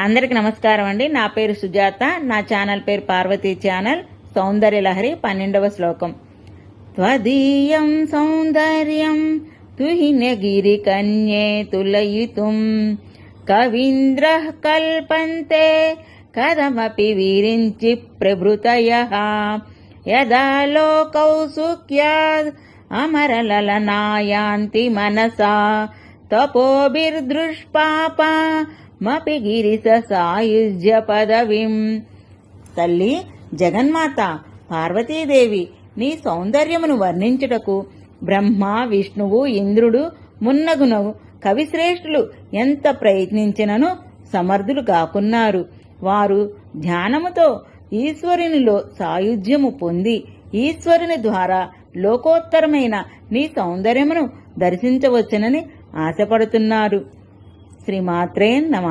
అందరికి నమస్కారం అండి. నా పేరు సుజాత నా ఛానల్ పేరు పార్వతీ ఛానల్ సౌందర్య లహరి పన్నెండవ శ్లోకం. త్వదీయం సౌందర్యం తుహినగిరి కన్యే తులయితుం. కవీంద్ర కల్పంతే కథమపి వీరించి ప్రభృతయ. యదా లోకౌ సుఖ్యాద్ అమరలలనాయాంతి మనసా. తపోభిర్దృష్పాపా మపి గిరిస సాయుజ్య పదవిం తల్లి జగన్మాత పార్వతీదేవి నీ సౌందర్యమును వర్ణించుటకు బ్రహ్మ విష్ణువు ఇంద్రుడు మున్నగునగు కవిశ్రేష్ఠులు ఎంత ప్రయత్నించినను సమర్థులు కాకున్నారు. వారు ధ్యానముతో ఈశ్వరునిలో సాయుధ్యము పొంది ఈశ్వరుని ద్వారా లోకోత్తరమైన నీ సౌందర్యమును దర్శించవచ్చునని ఆశపడుతున్నారు. శ్రీమాత్రే నమ.